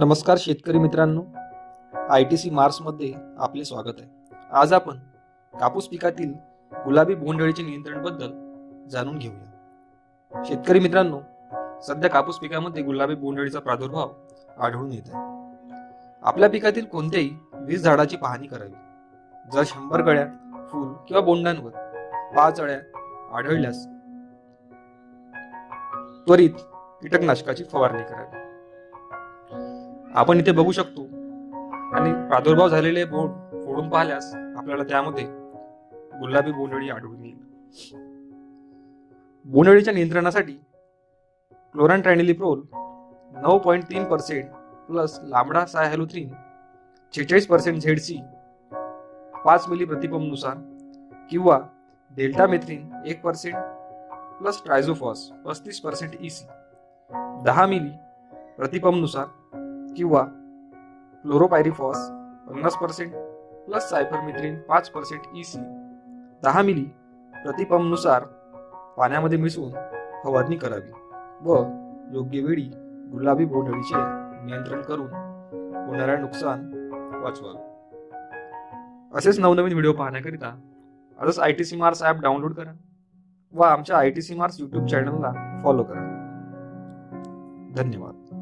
नमस्कार शेतकरी मित्रांनो. आय टी सी मार्समध्ये आपले स्वागत आहे. आज आपण कापूस पिकातील गुलाबी बोंडअळीचे नियंत्रणबद्दल जाणून घेऊया. शेतकरी मित्रांनो सध्या कापूस पिकामध्ये गुलाबी बोंडअळीचा प्रादुर्भाव आढळून येत आहे. आपल्या पिकातील कोणत्याही वीस झाडाची पाहणी करावी. जर शंभर गळ्या फूल किंवा बोंडांवर पाच अळ्या आढळल्यास त्वरित कीटकनाशकाची फवारणी करावी. आपण इथे बघू शकतो. आणि प्रादुर्भाव झालेले बोट फोडून पाहिल्यास आपल्याला त्यामध्ये गुलाबी बोंडळी आढळून येईल. बोंडळीच्या नियंत्रणासाठी क्लोरान ट्रॅनिलिप्रोल नऊ पॉईंट तीन पर्सेंट प्लस लांबडा सायहॅलोथ्रीन छेचाळीस पर्सेंट झेड सी पाच मिली प्रतिपमनुसार किंवा डेल्टा मेथ्रीन एक पर्सेंट प्लस ट्रायझोफॉस पस्तीस पर्सेंट ई सी दहा मिली प्रतिपमनुसार किंवा क्लोरोपायरिफॉस पन्नास पर्सेंट प्लस सायफरमिथ्रिन पाच पर्सेंट ई सी दहा मिली प्रतिपमनुसार पाण्यामध्ये मिसळून फवारणी करावी व योग्य वेळी गुलाबी बोंडळीचे नियंत्रण करून होणाऱ्या नुकसान वाचवावे. असेच नवनवीन व्हिडिओ पाहण्याकरिता आजच I T C Mars app download करा व आमच्या I T C Mars YouTube चॅनलला फॉलो करा. धन्यवाद.